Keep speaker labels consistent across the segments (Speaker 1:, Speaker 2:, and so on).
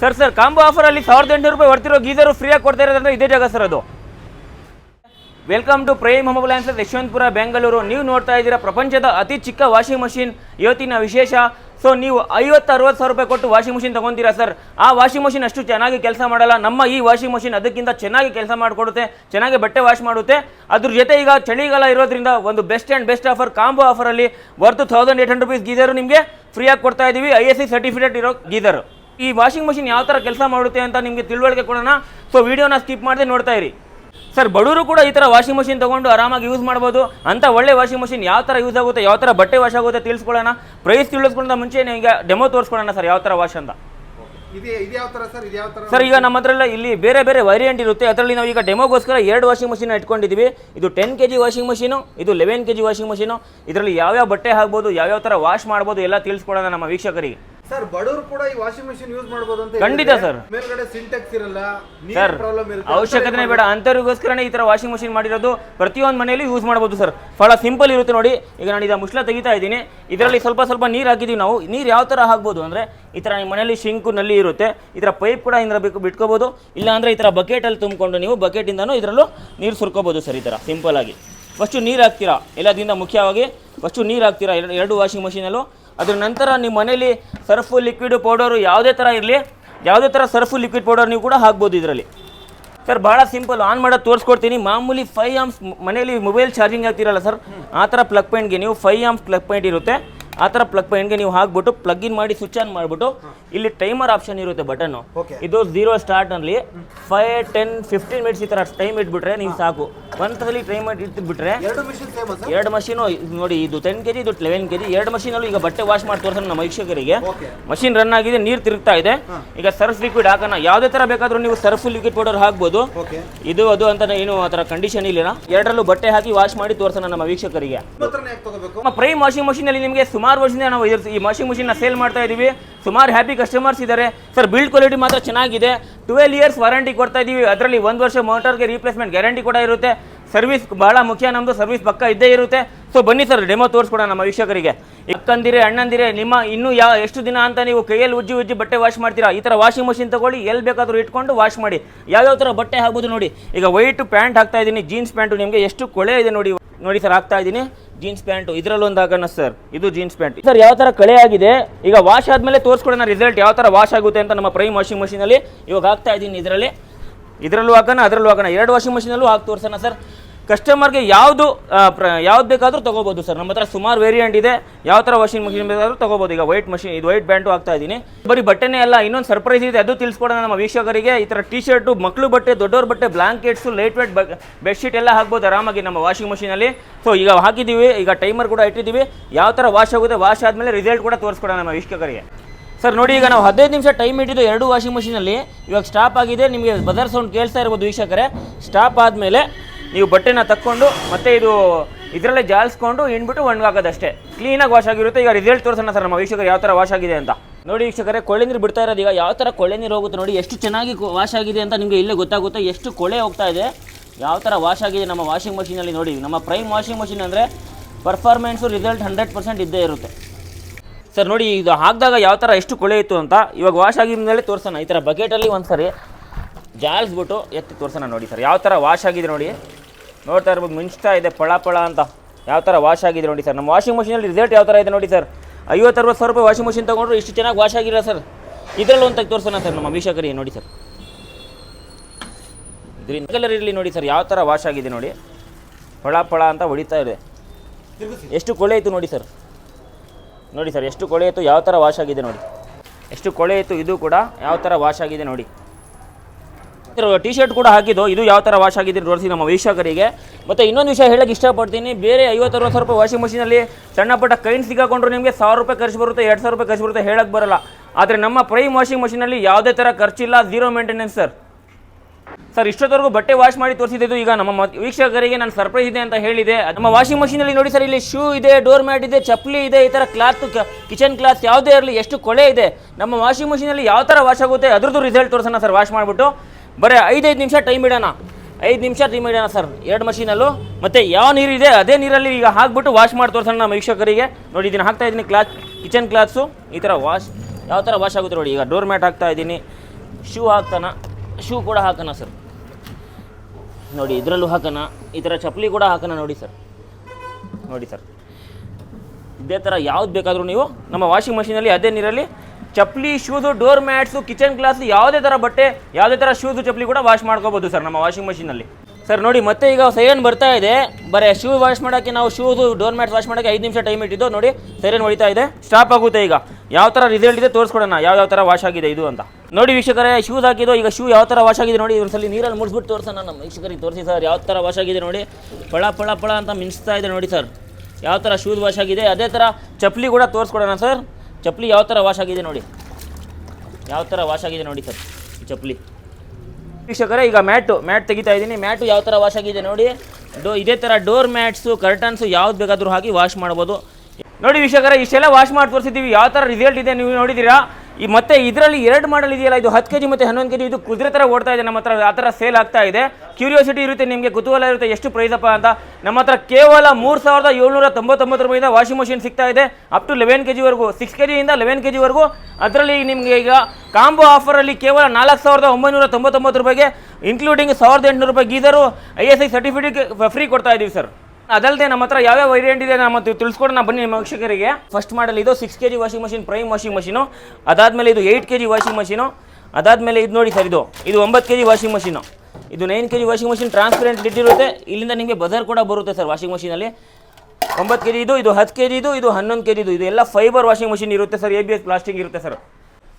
Speaker 1: Sir sir combo ಆಫರಲ್ಲಿ ಸಾವಿರದ ಎಂಟುನೂರು ರೂಪಾಯಿ ಹೊರ್ತಿರೋ ಗೀಸರು ಫ್ರೀಯಾಗಿ ಕೊಡ್ತಾ ಇರೋದಂದ್ರೆ ಇದೇ ಜಾಗ ಸರ್ ಅದು. Welcome to Prime Home Appliances Yeshwantpur, Bengaluru. ನೀವು ನೋಡ್ತಾ ಇದ್ದೀರಾ ಪ್ರಪಂಚದ ಅತಿ ಚಿಕ್ಕ ವಾಷಿಂಗ್ ಮಷಿನ್ ಇವತ್ತಿನ ವಿಶೇಷ. ಸೊ ನೀವು ಐವತ್ತು, ಅರವತ್ತು ಸಾವಿರ ರೂಪಾಯಿ ಕೊಟ್ಟು ವಾಷಿಂಗ್ ಮಷಿನ್ ತೊಗೊತೀರಾ ಸರ್ ಆ ವಾಷಿಂಗ್ ಮಷಿನ್ ಅಷ್ಟು ಚೆನ್ನಾಗಿ ಕೆಲಸ ಮಾಡಲ್ಲ. ನಮ್ಮ ಈ ವಾಷಿಂಗ್ ಮಷಿನ್ ಅದಕ್ಕಿಂತ ಚೆನ್ನಾಗಿ ಕೆಲಸ ಮಾಡಿಕೊಡುತ್ತೆ, ಚೆನ್ನಾಗಿ ಬಟ್ಟೆ ವಾಶ್ ಮಾಡುತ್ತೆ. ಅದ್ರ ಜೊತೆ ಈಗ ಚಳಿಗಾಲ ಇರೋದ್ರಿಂದ ಒಂದು best and best offer combo ಆಫರಲ್ಲಿ worth thousand eight hundred rupees geyser ನಿಮಗೆ ಫ್ರೀಯಾಗಿ ಕೊಡ್ತಾ ಇದ್ದೀವಿ ಐ ಎಸ್ ಸಿ ಸರ್ಟಿಫಿಕೇಟ್ ಇರೋ ಗೀಸರು ಈ ವಾಷಿಂಗ್ ಮಷಿನ್ ಯಾವ ಥರ ಕೆಲಸ ಮಾಡುತ್ತೆ ಅಂತ ನಿಮಗೆ ತಿಳುವಳಿಕೆ ಕೊಡೋಣ? ಸೊ ವಿಡಿಯೋನ ಸ್ಕಿಪ್ ಮಾಡದೆ ನೋಡ್ತಾ ಇರಿ. ಸರ್ ಬಡವರು ಕೂಡ ಈ ಥರ ವಾಷಿಂಗ್ ಮಷಿನ್ ತೊಗೊಂಡು ಆರಾಮಾಗಿ ಯೂಸ್ ಮಾಡ್ಬೋದು. ಅಂತ ಒಳ್ಳೆ ವಾಷಿಂಗ್ ಮಷಿನ್ ಯಾವ ಥರ ಯೂಸ್ ಆಗುತ್ತೆ ಯಾವ ಥರ ಬಟ್ಟೆ ವಾಶ್ ಆಗುತ್ತೆ ತಿಳಿಸ್ಕೊಳ್ಳೋಣ. ಪ್ರೈಸ್ ತಿಳಿಸ್ಕೊಳ್ಳೋದ ಮುಂಚೆ ಈಗ ಡೆಮೋ ತೋರಿಸ್ಕೊಳ್ಳೋಣ ಸರ್ ಯಾವ ಥರ ವಾಶ್ ಅಂತ.
Speaker 2: ಸರ್
Speaker 1: ಈಗ ನಮ್ಮ ಹತ್ರ ಇಲ್ಲಿ ಬೇರೆ ಬೇರೆ ವೇರಿಯಂಟ್ ಇರುತ್ತೆ. ಅದರಲ್ಲಿ ನಾವು ಈಗ ಡೆಮೋಗೋಸ್ಕರ ಎರಡು ವಾಷಿಂಗ್ ಮಷಿನ್ ಇಟ್ಕೊಂಡಿದ್ದೀವಿ ಇದು ten K G washing machine ಇದು eleven K G washing machine ಇದರಲ್ಲಿ ಯಾವ್ಯಾವ ಬಟ್ಟೆ ಹಾಕ್ಬೋದು ಯಾವ್ಯಾವ ಥರ ವಾಶ್ ಮಾಡ್ಬೋದು ಎಲ್ಲ ತಿಳಿಸ್ಕೊಡೋಣ ನಮ್ಮ ವೀಕ್ಷಕರಿಗೆ.
Speaker 2: ಸರ್ ಬಡವರು ಕೂಡ ಈ ವಾಷಿಂಗ್ ಮಿಷಿನ್ ಯೂಸ್ ಮಾಡಬಹುದು ಅಂತ
Speaker 1: ಖಂಡಿತ ಸರ್.
Speaker 2: ಮೇಲ್ಗಡೆ ಸಿಂಟೆಕ್ಸ್ ಇರಲ್ಲ
Speaker 1: ಸರ್
Speaker 2: ಪ್ರಾಬ್ಲಮ್ ಇರುತ್ತೆ
Speaker 1: ಅವಶ್ಯಕತೆ ಬೇಡ. ಅಂತರಿಗೋಸ್ಕರನೇ ಈ ತರ ವಾಷಿಂಗ್ ಮಿಷಿನ್ ಮಾಡಿರೋದು ಪ್ರತಿಯೊಂದು ಮನೆಯಲ್ಲಿ ಯೂಸ್ ಮಾಡಬಹುದು ಸರ್. ಬಹಳ ಸಿಂಪಲ್ ಇರುತ್ತೆ ನೋಡಿ. ಈಗ ನಾನು ಈಗ ಮುಷ್ಲ ತೆಗಿತಾ ಇದ್ದೀನಿ. ಇದರಲ್ಲಿ ಸ್ವಲ್ಪ ಸ್ವಲ್ಪ ನೀರು ಹಾಕಿದೀವಿ ನಾವು. ನೀರು ಯಾವ ತರ ಹಾಕ್ಬೋದು ಅಂದ್ರೆ ಈ ತರ ನಿಮ್ಮ ಮನೆಯಲ್ಲಿ ಶಿಂಕು ನಲ್ಲಿ ಇರುತ್ತೆ. ಈ ತರ ಪೈಪ್ ಕೂಡ ಇಂದ್ರ ಬೇಕು ಬಿಟ್ಕೋಬಹುದು ಇಲ್ಲ ಅಂದ್ರೆ ಈ ಬಕೆಟ್ ಅಲ್ಲಿ ತುಂಬಿಕೊಂಡು ನೀವು ಬಕೆಟ್ ಇಂದಾನು ಇದರಲ್ಲೂ ನೀರು ಸುರ್ಕೋಬಹುದು ಸರ್ ಈ ತರ ಸಿಂಪಲ್ ಆಗಿ. ಫಸ್ಟು ನೀರು ಹಾಕ್ತೀರಾ? ಎಲ್ಲದಿಂದ ಮುಖ್ಯವಾಗಿ ಫಸ್ಟು ನೀರು ಹಾಕ್ತೀರಾ? ಎರಡು ಎರಡು ವಾಷಿಂಗ್ ಮಷೀನಲ್ಲೂ ಅದ್ರ ನಂತರ ನಿಮ್ಮ ಮನೇಲಿ ಸರ್ಫು ಲಿಕ್ವಿಡ್ ಪೌಡರು ಯಾವುದೇ ಥರ ಇರಲಿ, ಯಾವುದೇ ಥರ ಸರ್ಫು ಲಿಕ್ವಿಡ್ ಪೌಡರ್ ನೀವು ಕೂಡ ಹಾಕ್ಬೋದು ಇದರಲ್ಲಿ. ಸರ್ ಭಾಳ ಸಿಂಪಲ್ ಆನ್ ಮಾಡೋದು ತೋರಿಸ್ಕೊಡ್ತೀನಿ. ಮಾಮೂಲಿ ಫೈವ್ ಆಮ್ಸ್ ಮನೇಲಿ ಮೊಬೈಲ್ ಚಾರ್ಜಿಂಗ್ ಆಗ್ತಿರಲ್ಲ ಸರ್ ಆ ಥರ ಪ್ಲಗ್ ಪಾಯಿಂಟ್ಗೆ ನೀವು ಫೈವ್ ಆಮ್ಸ್ ಪ್ಲಗ್ ಪಾಯಿಂಟ್ ಇರುತ್ತೆ. ಆ ಥರ ಪ್ಲಗ್ ಪಾಯಿಂಟ್ಗೆ ನೀವು ಹಾಕ್ಬಿಟ್ಟು ಪ್ಲಗ್ ಇನ್ ಮಾಡಿ ಸ್ವಿಚ್ ಆನ್ ಮಾಡಿಬಿಟ್ಟು ಇಲ್ಲಿ ಟೈಮರ್ ಆಪ್ಷನ್ ಇರುತ್ತೆ
Speaker 2: ಬಟನ್.
Speaker 1: ಇದು ಝೀರೋ ಸ್ಟಾರ್ಟ್ನಲ್ಲಿ ಫೈವ್ ಟೆನ್ ಫಿಫ್ಟೀನ್ ಮಿನಿಟ್ಸ್ ಈ ಥರ ಟೈಮ್ ಇಟ್ಬಿಟ್ರೆ ನೀವು ಸಾಕು. ಒಂದ್ಸಲಿ ಟೈಮ್ ಇಟ್ಬಿಟ್ರೆ
Speaker 2: ಎರಡು ಮಿಷಿನ್
Speaker 1: ನೋಡಿ ಇದು ಟೆನ್ ಕೆ ಜಿ ಇದು ಲೆವೆನ್ ಕೆ ಜಿ ಎರಡು ಮಷೀನಲ್ಲೂ ಈಗ ಬಟ್ಟೆ ವಾಶ್ ಮಾಡಿ ತೋರಿಸೋಣ ನಮ್ಮ ವೀಕ್ಷಕರಿಗೆ. ಮಷೀನ್ ರನ್ ಆಗಿದೆ ನೀರು ತಿರುಗ್ತಾ ಇದೆ. ಈಗ ಸರ್ಫ್ ಲಿಕ್ವಿಡ್ ಹಾಕೋಣ. ಯಾವುದೇ ಥರ ಬೇಕಾದರೂ ನೀವು ಸರ್ಫ್ ಲಿಕ್ವಿಡ್ ಪೌಡರ್ ಹಾಕ್ಬೋದು. ಇದು ಅದು ಅಂತ ಏನು ಆ ಥರ ಕಂಡೀಷನ್ ಇಲ್ಲ ಎರಡರಲ್ಲೂ ಬಟ್ಟೆ ಹಾಕಿ ವಾಶ್ ಮಾಡಿ ತೋರಿಸೋಣ ನಮ್ಮ ವೀಕ್ಷಕರಿಗೆ. ಪ್ರೈಮ್ ವಾಷಿಂಗ್ ಮಷೀನಲ್ಲಿ ನಿಮಗೆ ಸುಮಾರು ವರ್ಷದಿಂದ ನಾವು ಇದ್ರ- ಈ ವಾಷಿಂಗ್ ಮಷಿನ್ನ ಸೇಲ್ ಮಾಡ್ತಾ ಇದ್ದೀವಿ ಸುಮಾರು ಹ್ಯಾಪಿ ಕಸ್ಟಮರ್ಸ್ ಇದ್ದಾರೆ ಸರ್ ಬಿಲ್ಡ್ ಕ್ವಾಲಿಟಿ ಮಾತ್ರ ಚೆನ್ನಾಗಿದೆ. ಟ್ವೆಲ್ ಇಯರ್ಸ್ ವಾರಂಟಿ ಕೊಡ್ತಾ ಇದ್ದೀವಿ ಅದರಲ್ಲಿ ಒಂದು ವರ್ಷ ಮೋಟರ್ಗೆ ರೀಪ್ಲೇಸ್ಮೆಂಟ್ ಗ್ಯಾರಂಟಿ ಕೂಡ ಇರುತ್ತೆ. ಸರ್ವಿಸ್ ಬಹಳ ಮುಖ್ಯ. ನಮ್ಮದು ಸರ್ವಿಸ್ ಪಕ್ಕ ಇದ್ದೇ ಇರುತ್ತೆ. ಸೊ ಬನ್ನಿ ಸರ್ ಡೆಮೋ ತೋರಿಸ್ಕೊಡ ನಮ್ಮ ವೀಕ್ಷಕರಿಗೆ. ಅಕ್ಕಂದಿರೆ, ಅಣ್ಣಂದಿರೆ, ನಿಮ್ಮ ಇನ್ನೂ ಯಾವ ಎಷ್ಟು ದಿನ ಅಂತ ನೀವು ಕೈಯಲ್ಲಿ ಉಜ್ಜಿ ಉಜ್ಜಿ ಬಟ್ಟೆ ವಾಶ್ ಮಾಡ್ತೀರಾ? ಈ ಥರ ವಾಷಿಂಗ್ ಮಷಿನ್ ತೊಗೊಳ್ಳಿ. ಎಲ್ಲಿ ಬೇಕಾದರೂ ಇಟ್ಕೊಂಡು ವಾಶ್ ಮಾಡಿ. ಯಾವ್ಯಾವ ಥರ ಬಟ್ಟೆ ಹಾಕ್ಬೋದು ನೋಡಿ. ಈಗ ವೈಟ್ ಪ್ಯಾಂಟ್ ಹಾಕ್ತಾ ಇದ್ದೀನಿ ಜೀನ್ಸ್ ಪ್ಯಾಂಟು ನಿಮಗೆ ಎಷ್ಟು ಕೊಳೆ ಇದೆ ನೋಡಿ. ನೋಡಿ ಸರ್ ಹಾಕ್ತಾ ಇದ್ದೀನಿ ಜೀನ್ಸ್ ಪ್ಯಾಂಟು, ಇದರಲ್ಲಿ ಒಂದು ಸರ್. ಇದು ಜೀನ್ಸ್ ಪ್ಯಾಂಟ್. ಸರ್, ಯಾವ ಥರ ಕಳೆ ಆಗಿದೆ? ಈಗ ವಾಶ್ ಆದಮೇಲೆ ತೋರಿಸ್ಕೊಡೋಣ ರಿಸಲ್ಟ್ ಯಾವ ಥರ ವಾಶ್ ಆಗುತ್ತೆ ಅಂತ ನಮ್ಮ ಪ್ರೈಮ್ ವಾಷಿಂಗ್ ಮಷೀನಲ್ಲಿ ಇವಾಗ ಹಾಕ್ತಾ ಇದ್ದೀನಿ ಇದರಲ್ಲಿ. ಇದರಲ್ಲೂ ಹಾಕೋಣ, ಅದರಲ್ಲೂ ಹಾಕೋಣ. ಎರಡು ವಾಷಿಂಗ್ ಮಷೀನಲ್ಲೂ ಹಾಕಿ ತೋರಿಸೋಣ ಸರ್. ಕಸ್ಟಮರ್ಗೆ ಯಾವುದು ಯಾವ್ದು ಬೇಕಾದರೂ ತೊಗೋಬೋದು ಸರ್. ನಮ್ಮ ಹತ್ರ ಸುಮಾರು ವೇರಿಯಂಟ್ ಇದೆ. ಯಾವ ಥರ ವಾಷಿಂಗ್ ಮಷಿನ್ ಬೇಕಾದರೂ ತೊಗೋಬೋದು. ಈಗ ವೈಟ್ ಮಷಿನ್ ಇದು ವೈಟ್ ಬ್ಯಾಂಡು ಆಗ್ತಾ ಇದ್ದೀನಿ ಬರೀ ಬಟ್ಟೆನೇ ಅಲ್ಲ, ಇನ್ನೊಂದು ಸರ್ಪ್ರೈಸ್ ಇದೆ. ಅದು ತಿಳಿಸ್ಕೊಡೋಣ ನಮ್ಮ ವೀಕ್ಷಕರಿಗೆ. ಈ ಥರ ಟಿ ಶರ್ಟು ಮಕ್ಕಳು ಬಟ್ಟೆ, ದೊಡ್ಡವ್ರ ಬಟ್ಟೆ ಬ್ಲಾಂಕೆಟ್ಸು ಲೈಟ್ ವೇಟ್ ಬೆಡ್ಶೀಟ್ ಎಲ್ಲ ಹಾಕ್ಬೋದು ಆರಾಮಾಗಿ ನಮ್ಮ ವಾಷಿಂಗ್ ಮಷಿನಲ್ಲಿ ಸೊ ಈಗ ಹಾಕಿದ್ದೀವಿ. ಈಗ ಟೈಮರ್ ಕೂಡ ಇಟ್ಟಿದ್ದೀವಿ. ಯಾವ ಥರ ವಾಶ್ ಆಗುತ್ತೆ ವಾಶ್ ಆದಮೇಲೆ ರಿಸಲ್ಟ್ ಕೂಡ ತೋರಿಸ್ಕೊಡೋಣ ನಮ್ಮ ವೀಕ್ಷಕರಿಗೆ. ಸರ್ ನೋಡಿ, ಈಗ ನಾವು ಹದಿನೈದು ನಿಮಿಷ ಟೈಮ್ ಇಟ್ಟಿದ್ದು ಎರಡು ವಾಷಿಂಗ್ ಮಷಿನಲ್ಲಿ ಇವಾಗ ಸ್ಟಾಪ್ ಆಗಿದೆ. ನಿಮಗೆ ಬದರ್ ಸೌಂಡ್ ಕೇಳಿಸ್ತಾ ಇರ್ಬೋದು ವೀಕ್ಷಕರೇ. ಸ್ಟಾಪ್ ಆದಮೇಲೆ ನೀವು ಬಟ್ಟೆನ ತಕ್ಕೊಂಡು ಮತ್ತೆ ಇದು ಇದರಲ್ಲೇ ಜಾಲಿಸ್ಕೊಂಡು ಹಿಂಡ್ಬಿಟ್ಟು ಒಣಗಾಕೋದಷ್ಟೇ ಕ್ಲೀನಾಗಿ ವಾಶ್ ಆಗಿರುತ್ತೆ. ಈಗ ರಿಸಲ್ಟ್ ತೋರಿಸೋಣ ಸರ್, ನಮ್ಮ ವೀಕ್ಷಕರು ಯಾವ ಥರ ವಾಶ್ ಆಗಿದೆ ಅಂತ. ನೋಡಿ ವೀಕ್ಷಕರೇ, ಕೊಳೆ ನೀರು ಬಿಡ್ತಾ ಇರೋದು ಈಗ ಯಾವ ಥರ ಕೊಳೆ ನೀರು ಹೋಗುತ್ತೆ ನೋಡಿ, ಎಷ್ಟು ಚೆನ್ನಾಗಿ ವಾಶ್ ಆಗಿದೆ ಅಂತ ನಿಮಗೆ ಇಲ್ಲೇ ಗೊತ್ತಾಗುತ್ತೆ. ಎಷ್ಟು ಕೊಳೆ ಹೋಗ್ತಾ ಇದೆ, ಯಾವ ಥರ ವಾಶ್ ಆಗಿದೆ ನಮ್ಮ ವಾಷಿಂಗ್ ಮಷೀನಲ್ಲಿ ನೋಡಿ. ನಮ್ಮ ಪ್ರೈಮ್ ವಾಷಿಂಗ್ ಮಷೀನ್ ಅಂದರೆ ಪರ್ಫಾರ್ಮೆನ್ಸು ರಿಸಲ್ಟ್ ಹಂಡ್ರೆಡ್ ಪರ್ಸೆಂಟ್ ಇದ್ದೇ ಇರುತ್ತೆ. ಸರ್, ನೋಡಿ, ಇದು ಹಾಕಿದಾಗ ಯಾವ ಥರ ಎಷ್ಟು ಕೊಳೆ ಇತ್ತು ಅಂತ ಇವಾಗ ವಾಶ್ ಆಗಿದ ಮೇಲೆ ತೋರಿಸೋಣ. ಈ ಥರ ಬಕೆಟಲ್ಲಿ ಒಂದು ಸರಿ ಜಾಲಿಸ್ಬಿಟ್ಟು, ಎತ್ತಿ ತೋರಿಸೋಣ ನೋಡಿ ಸರ್. ಯಾವ ಥರ ವಾಶ್ ಆಗಿದೆ ನೋಡಿ. ನೋಡ್ತಾ ಇರ್ಬೋದು, ಮಿಂಚ್ತಾ ಇದೆ, ಪಳ ಪಳ ಅಂತ. ಯಾವ ಥರ ವಾಶ್ ಆಗಿದೆ ನೋಡಿ ಸರ್. ನಮ್ಮ ವಾಷಿಂಗ್ ಮಷೀನಲ್ಲಿ ರಿಸಲ್ಟ್ ಯಾವ ಥರ ಇದೆ ನೋಡಿ ಸರ್. ಐವತ್ತು ಅರವತ್ತು ಸಾವಿರ ರೂಪಾಯಿ ವಾಷಿಂಗ್ ಮಷೀನ್ ತೊಗೊಂಡ್ರು ಇಷ್ಟು ಚೆನ್ನಾಗಿ ವಾಶ್ ಆಗಿಲ್ಲ ಸರ್. ಇದರಲ್ಲಿ ಒಂದು ತೆಗೆ ತೋರಿಸೋಣ ಸರ್ ನಮ್ಮ ವೀಕ್ಷಕರಿಗೆ ನೋಡಿ ಸರ್. ಇದರಿಂದ ಕಲರ್ ಇರಲಿ ನೋಡಿ ಸರ್, ಯಾವ ಥರ ವಾಶ್ ಆಗಿದೆ ನೋಡಿ. ಪಳ ಪಳ ಅಂತ ಹೊಡಿತಾ ಇದೆ. ಎಷ್ಟು ಕೊಳೆ ಇತ್ತು ನೋಡಿ ಸರ್. ನೋಡಿ ಸರ್, ಎಷ್ಟು ಕೊಳೆ ಇತ್ತು, ಯಾವ ಥರ ವಾಶ್ ಆಗಿದೆ ನೋಡಿ. ಎಷ್ಟು ಕೊಳೆ ಇತ್ತು, ಇದು ಕೂಡ ಯಾವ ಥರ ವಾಶ್ ಆಗಿದೆ ನೋಡಿ. ಟಿ ಶರ್ಟ್ ಕೂಡ ಹಾಕಿದ್ದು. ಇದು ಯಾವ ಥರ ವಾಶ್ ಆಗಿದೆ ತೋರಿಸಿ ನಮ್ಮ ವೀಕ್ಷಕರಿಗೆ. ಮತ್ತು ಇನ್ನೊಂದು ವಿಷಯ ಹೇಳಕ್ಕೆ ಇಷ್ಟಪಡ್ತೀನಿ. ಬೇರೆ ಐವತ್ತು ಅರವತ್ತು ಸಾವಿರ ರೂಪಾಯಿ ವಾಷಿಂಗ್ ಮಷೀನಲ್ಲಿ ಸಣ್ಣ ಪುಟ್ಟ ಕೈನ್ ಸಿಗಾಕೊಂಡ್ರು ನಿಮಗೆ ಸಾವಿರ ರೂಪಾಯಿ ಖರ್ಚು ಬರುತ್ತೆ, ಎರಡು ಸಾವಿರ ರೂಪಾಯಿ ಖರ್ಚು ಬರುತ್ತೆ ಹೇಳಕ್ಕೆ ಬರಲ್ಲ. ಆದರೆ ನಮ್ಮ ಪ್ರೈಮ್ ವಾಷಿಂಗ್ ಮಷೀನಲ್ಲಿ ಯಾವುದೇ ಥರ ಖರ್ಚಿಲ್ಲ ಝೀರೋ ಮೇಂಟೆನೆನ್ಸ್ ಸರ್ ಸರ್ ಇಷ್ಟೊತ್ತವರೆಗೂ ಬಟ್ಟೆ ವಾಶ್ ಮಾಡಿ ತೋರಿಸಿದ್ದು ಈಗ ನಮ್ಮ ವೀಕ್ಷಕರಿಗೆ ನಾನು ಸರ್ಪ್ರೈಸ್ ಇದೆ ಅಂತ ಹೇಳಿದೆ. ನಮ್ಮ ವಾಷಿಂಗ್ ಮಷೀನಲ್ಲಿ ನೋಡಿ ಸರ್ ಇಲ್ಲಿ ಶೂ ಇದೆ ಡೋರ್ ಮ್ಯಾಟ್ ಇದೆ, ಚಪ್ಪಲಿ ಇದೆ, ಈ ಥರ ಕ್ಲಾತ್ ಕಿಚನ್ ಕ್ಲಾತ್ ಯಾವುದೇ ಇರಲಿ, ಎಷ್ಟು ಕೊಳೆ ಇದೆ. ನಮ್ಮ ವಾಷಿಂಗ್ ಮಷೀನಲ್ಲಿ ಯಾವ ಥರ ವಾಶ್ ಆಗುತ್ತೆ, ಅದ್ರದ್ದು ರಿಸಲ್ಟ್ ತೋರಿಸೋಣ ಸರ್ ವಾಶ್ ಮಾಡಿಬಿಟ್ಟು. ಬರೀ ಐದೈದು ನಿಮಿಷ ಟೈಮ್ ಇಡೋಣ. ಐದು ನಿಮಿಷ ಟೈಮ್ ಇಡೋಣ ಸರ್ ಎರಡು ಮಷೀನಲ್ಲೂ ಮತ್ತು ಯಾವ ನೀರಿದೆ, ಅದೇ ನೀರಲ್ಲಿ ಈಗ ಹಾಕ್ಬಿಟ್ಟು ವಾಶ್ ಮಾಡಿ ತೋರಿಸೋಣ ನಮ್ಮ ವೀಕ್ಷಕರಿಗೆ. ನೋಡಿ, ಇದನ್ನು ಹಾಕ್ತಾ ಇದ್ದೀನಿ ಕ್ಲಾತ್ ಕಿಚನ್ ಕ್ಲಾತ್ಸು ಈ ಥರ ವಾಶ್ ಯಾವ ಥರ ವಾಶ್ ಆಗುತ್ತೆ ನೋಡಿ, ಈಗ ಡೋರ್ ಮ್ಯಾಟ್ ಹಾಕ್ತಾ ಇದ್ದೀನಿ. ಶೂ ಹಾಕ್ತಾನ ಶೂ ಕೂಡ ಹಾಕೋಣ ಸರ್ ನೋಡಿ, ಇದರಲ್ಲೂ ಹಾಕೋಣ. ಈ ಥರ ಚಪ್ಪಲಿ ಕೂಡ ಹಾಕೋಣ ನೋಡಿ ಸರ್ ನೋಡಿ ಸರ್ ಇದೇ ಥರ ಯಾವ್ದು ಬೇಕಾದರೂ ನೀವು ನಮ್ಮ ವಾಷಿಂಗ್ ಮಷಿನಲ್ಲಿ ಅದೇ ನೀರಲ್ಲಿ ಚಪ್ಪಲಿ shoes door mats kitchen glass ಯಾವುದೇ ಥರ ಬಟ್ಟೆ, ಯಾವುದೇ ಥರ ಶೂಸು ಚಪ್ಪಲಿ ಕೂಡ ವಾಶ್ ಮಾಡ್ಕೋಬೋದು ಸರ್ ನಮ್ಮ ವಾಷಿಂಗ್ ಮಷೀನಲ್ಲಿ ಸರ್ ನೋಡಿ, ಮತ್ತೆ ಈಗ ಸೈರನ್ ಬರ್ತಾ ಇದೆ. ಬರೀ ಶೂ ವಾಶ್ ಮಾಡೋಕ್ಕೆ ನಾವು ಶೂಸು ಡೋರ್ ಮ್ಯಾಟ್ಸ್ ವಾಶ್ ಮಾಡೋಕ್ಕೆ ಐದು ನಿಮಿಷ ಟೈಮ್ ಇಟ್ಟಿದ್ದು. ನೋಡಿ, ಸೈರನ್ ಹೊಡಿತಾ ಇದೆ. ಸ್ಟಾಪ್ ಆಗುತ್ತೆ ಈಗ. ಯಾವ ಥರ ರಿಸಲ್ಟ್ ಇದೆ ತೋರಿಸ್ಕೊಡೋಣ. ಯಾವ ಯಾವ ಥರ ವಾಶ್ ಆಗಿದೆ ಇದು ಅಂತ. ನೋಡಿ ವೀಕ್ಷಕರೇ ಶೂಸ್ ಹಾಕಿದ್ದು, ಈಗ ಶೂ ಯಾವ ಥರ ವಾಶ್ ಆಗಿದೆ ನೋಡಿ, ಒಂದ್ಸಲಿ ನೀರಲ್ಲಿ ಮುಡಿಸ್ಬಿಟ್ಟು ತೋರಿಸೋಣ ನಮ್ಮ ವೀಕ್ಷಕರಿಗೆ ತೋರಿಸಿ ಸರ್. ಯಾವ ಥರ ವಾಶ್ ಆಗಿದೆ ನೋಡಿ. ಪಳ ಪಳ ಪಳ ಅಂತ ಮಿಂಚ್ತಾ ಇದೆ ನೋಡಿ ಸರ್. ಯಾವ ಥರ ಶೂಸ್ ವಾಶ್ ಆಗಿದೆ, ಅದೇ ಥರ ಚಪ್ಪಲಿ ಕೂಡ ತೋರಿಸ್ಕೊಡೋಣ ಸರ್. ಚಪ್ಪಲಿ ಯಾವ ಥರ ವಾಶ್ ಆಗಿದೆ ನೋಡಿ. ಯಾವ ಥರ ವಾಶ್ ಆಗಿದೆ ನೋಡಿ ಸರ್ ಈ ಚಪ್ಪಲಿ. ವೀಕ್ಷಕರೇ, ಈಗ ಮ್ಯಾಟು, ಮ್ಯಾಟ್ ತೆಗಿತಾ ಇದ್ದೀನಿ. ಮ್ಯಾಟು ಯಾವ ಥರ ವಾಶ್ ಆಗಿದೆ ನೋಡಿ. ಡೋ ಇದೇ ಥರ ಡೋರ್ ಮ್ಯಾಟ್ಸು ಕರ್ಟನ್ಸು ಯಾವ್ದು ಬೇಕಾದರೂ ಹಾಕಿ ವಾಶ್ ಮಾಡ್ಬೋದು. ನೋಡಿ ವೀಕ್ಷಕರೇ, ಇಷ್ಟೆಲ್ಲ ವಾಶ್ ಮಾಡಿ ತೋರಿಸಿದ್ದೀವಿ. ಯಾವ ಥರ ರಿಸಲ್ಟ್ ಇದೆ ನೀವು ನೋಡಿದ್ದೀರಾ? ಈ ಮತ್ತೆ ಇದರಲ್ಲಿ ಎರಡು ಮಾಡಲ್ ಇದೆಯಲ್ಲ, ಇದು ಹತ್ತು ಕೆ ಜಿ ಮತ್ತು ಹನ್ನೊಂದು ಕೆ ಜಿ ಇದು ಕುದುರೆ ಥರ ಓಡ್ತಾ ಇದೆ ನಮ್ಮ ಹತ್ರ, ಆ ಥರ ಸೇಲ್ ಆಗ್ತಾ ಇದೆ. ಕ್ಯೂರಿಯಾಸಿಟಿ ಇರುತ್ತೆ ನಿಮಗೆ, ಕುತೂಹಲ ಇರುತ್ತೆ ಎಷ್ಟು ಪ್ರೈಸ್ ಅಪ್ಪ ಅಂತ. ನಮ್ಮ ಹತ್ರ ಕೇವಲ ಮೂರು ಸಾವಿರದ ಏಳ್ನೂರ ತೊಂಬತ್ತೊಂಬತ್ತು ರೂಪಾಯಿಂದ ವಾಷಿಂಗ್ ಮಷಿನ್ ಸಿಗ್ತಾ ಇದೆ ಅಪ್ ಟು ಲೆವೆನ್ ಕೆ ಜಿವರೆಗೂ ಸಿಕ್ಸ್ ಕೆ ಜಿಯಿಂದ ಲೆವೆನ್ ಕೆ ಜಿವರೆಗೂ ಅದರಲ್ಲಿ ನಿಮಗೆ ಈಗ ಕಾಂಬೋ ಆಫರಲ್ಲಿ ಕೇವಲ ನಾಲ್ಕು ಸಾವಿರದ ಒಂಬೈನೂರ ತೊಂಬತ್ತೊಂಬತ್ತು ರೂಪಾಯಿಗೆ ಇನ್ಕ್ಲೂಡಿಂಗ್ ಸಾವಿರದ ಎಂಟುನೂರು ರೂಪಾಯಿ ಗೀದರು I S I certificate free ಕೊಡ್ತಾ ಇದ್ದೀವಿ ಸರ್ ಅದಲ್ಲದೆ ನಮ್ಮ ಹತ್ರ ಯಾವ್ಯಾವ ವೇರಿಯಂಟ್ ಇದೆ ನಮ್ಮ ತಿಳಿಸ್ಕೊಡೋಣ ಬನ್ನಿ ನಿಮ್ಮ ವೀಕ್ಷಕರಿಗೆ. ಫಸ್ಟ್ ಮಾಡಲ್ ಇದು six K G washing machine prime washing machine ಅದಾದಮೇಲೆ ಇದು eight K G washing machine ಅದಾದಮೇಲೆ ಇದು ನೋಡಿ ಸರ್ ಇದು. ಇದು ಒಂಬತ್ತು ಕೆ ಜಿ ವಾಷಿಂಗ್ ಮಷೀನು ಇದು nine K G washing machine transparent lid ಇರುತ್ತೆ. ಇಲ್ಲಿಂದ ನಿಮಗೆ ಬಜರ್ ಕೂಡ ಬರುತ್ತೆ ಸರ್ ವಾಷಿಂಗ್ ಮಷೀನಲ್ಲಿ ಒಂಬತ್ತು ಕೆ ಜಿ ಇದು ಇದು ಹತ್ತು ಕೆ ಜಿ ಇದು ಇದು ಹನ್ನೊಂದು ಕೆ ಜಿ ಇದು. ಎಲ್ಲ ಫೈಬರ್ ವಾಷಿಂಗ್ ಮಷಿನ್ ಇರುತ್ತೆ sir A B S plastic ಇರುತ್ತೆ ಸರ್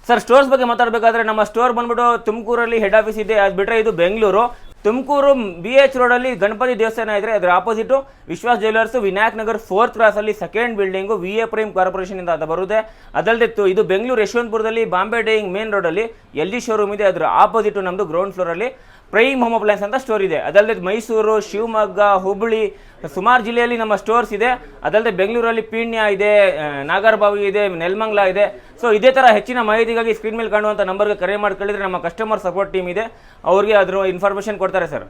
Speaker 1: ಸರ್ ಸ್ಟೋರ್ಸ್ ಬಗ್ಗೆ ಮಾತಾಡಬೇಕಾದ್ರೆ ನಮ್ಮ ಸ್ಟೋರ್ ಬಂದ್ಬಿಟ್ಟು ತುಮಕೂರಲ್ಲಿ ಹೆಡ್ ಆಫೀಸ್ ಇದೆ. ಅದು ಬಿಟ್ಟರೆ ಇದು ಬೆಂಗಳೂರು. ತುಮಕೂರು ಬಿ ಎಚ್ ರೋಡಲ್ಲಿ ಗಣಪತಿ ದೇವಸ್ಥಾನ ಇದ್ರೆ ಅದರ opposite Vishwas jewellers Vinayak Nagar fourth ಕ್ರಾಸಲ್ಲಿ second building V A prime ಕಾರ್ಪೊರೇಷನಿಂದ ಅದು ಬರುತ್ತೆ. ಅದಲ್ಲದೆ ಇದು ಬೆಂಗಳೂರು ಯಶವಂತಪುರದಲ್ಲಿ ಬಾಂಬೆ ಡೇಯಿಂಗ್ ಮೇನ್ ರೋಡಲ್ಲಿ ಎಲ್ ಜಿ ಶೋರೂಮ್ ಇದೆ, ಅದರ ಆಪೋಸಿಟು ನಮ್ಮದು ಗ್ರೌಂಡ್ ಫ್ಲೋರಲ್ಲಿ ಪ್ರೈಮ್ ಹೋಮ್ ಅಪ್ಲೈನ್ಸ್ ಅಂತ ಸ್ಟೋರ್ ಇದೆ. ಅದಲ್ಲದೆ ಮೈಸೂರು, ಶಿವಮೊಗ್ಗ ಹುಬ್ಬಳ್ಳಿ ಸುಮಾರು ಜಿಲ್ಲೆಯಲ್ಲಿ ನಮ್ಮ ಸ್ಟೋರ್ಸ್ ಇದೆ. ಅದಲ್ಲದೆ ಬೆಂಗಳೂರಲ್ಲಿ ಪೀಣ್ಯ ಇದೆ ನಾಗರಬಾವಿ ಇದೆ, ನೆಲಮಂಗ್ಲ ಇದೆ. ಸೊ ಇದೇ ಥರ ಹೆಚ್ಚಿನ ಮಾಹಿತಿಗಾಗಿ ಸ್ಕ್ರೀನ್ ಮೇಲೆ ಕಾಣುವಂಥ ನಂಬರ್ಗೆ ಕರೆ ಮಾಡಿ ನಮ್ಮ ಕಸ್ಟಮರ್ ಸಪೋರ್ಟ್ ಟೀಮ್ ಇದೆ. ಅವ್ರಿಗೆ ಅದರ ಇನ್ಫಾರ್ಮೇಷನ್ ಕೊಡ್ತಾರೆ ಸರ್